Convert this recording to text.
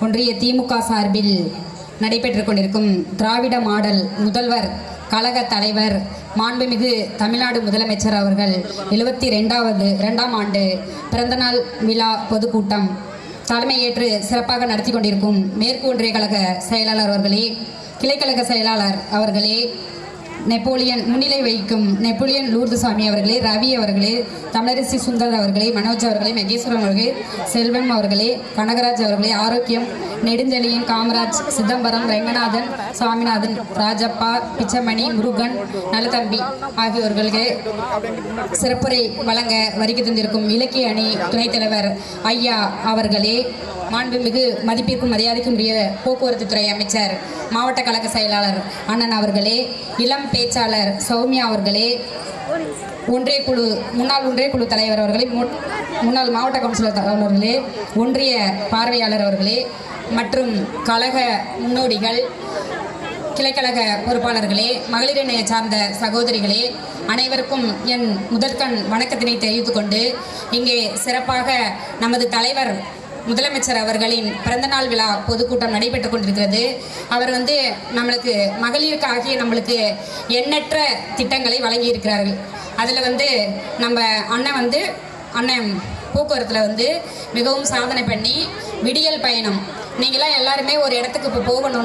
ஒன்றிய திமுக சார்பில் நடைபெற்றுக் கொண்டிருக்கும் திராவிட மாடல் முதல்வர் கழக தலைவர் மாண்புமிகு தமிழ்நாடு முதலமைச்சர் அவர்கள் எழுபத்தி ரெண்டாவது இரண்டாம் ஆண்டு பிறந்தநாள் விழா பொதுக்கூட்டம் தலைமையேற்று சிறப்பாக நடத்தி கொண்டிருக்கும் மேற்கு ஒன்றிய கழக செயலாளர் அவர்களே கிளைக்கழக செயலாளர் அவர்களே நெப்போலியன் முன்னிலை வைக்கும் நெப்போலியன் லூர்துசாமி அவர்களே ரவி அவர்களே தமிழரசி சுந்தர் அவர்களே மனோஜ் அவர்களே மகேஸ்வரன் அவர்களே செல்வம் அவர்களே கனகராஜ் அவர்களே ஆரோக்கியம் நெடுஞ்செழியன் காமராஜ் சிதம்பரம் ரெங்கநாதன் சுவாமிநாதன் ராஜப்பா பிச்சமணி முருகன் நலதம்பி ஆகியோர்களுக்கு சிறப்புரை வழங்க வருகை தந்திருக்கும் இலக்கிய அணி துணைத் தலைவர் ஐயா அவர்களே மாண்புமிகு மதிப்பிற்கும் மரியாதைக்கும் உரிய போக்குவரத்து துறை அமைச்சர் மாவட்ட கழக செயலாளர் அண்ணன் அவர்களே இளம் பேச்சாளர் சௌமியா அவர்களே ஒன்றிய குழு முன்னாள் ஒன்றிய குழு தலைவர் அவர்களே மு- முன்னாள் மாவட்ட கவுன்சிலர் தலைவர் அவர்களே ஒன்றிய பார்வையாளர் அவர்களே மற்றும் கழக முன்னோடிகள் கிளைக்கழக பொறுப்பாளர்களே மகளிரணை சார்ந்த சகோதரிகளே அனைவருக்கும் என் முதற்கண் வணக்கத்தினை தெரிவித்துக் கொண்டு இங்கே சிறப்பாக நமது தலைவர் முதலமைச்சர் அவர்களின் பிறந்தநாள் விழா பொதுக்கூட்டம் நடைபெற்றுக் கொண்டிருக்கிறது. அவர் வந்து நம்மளுக்கு மகளிருக்காகிய நம்மளுக்கு எண்ணற்ற திட்டங்களை வழங்கியிருக்கிறார்கள். அதில் வந்து நம்ம அண்ணன் வந்து அண்ணன் போக்குவரத்தில் வந்து மிகவும் சாதனை பண்ணி விடியல் பயணம். நீங்களாம் எல்லாருமே ஒரு இடத்துக்கு இப்போ போகணும்.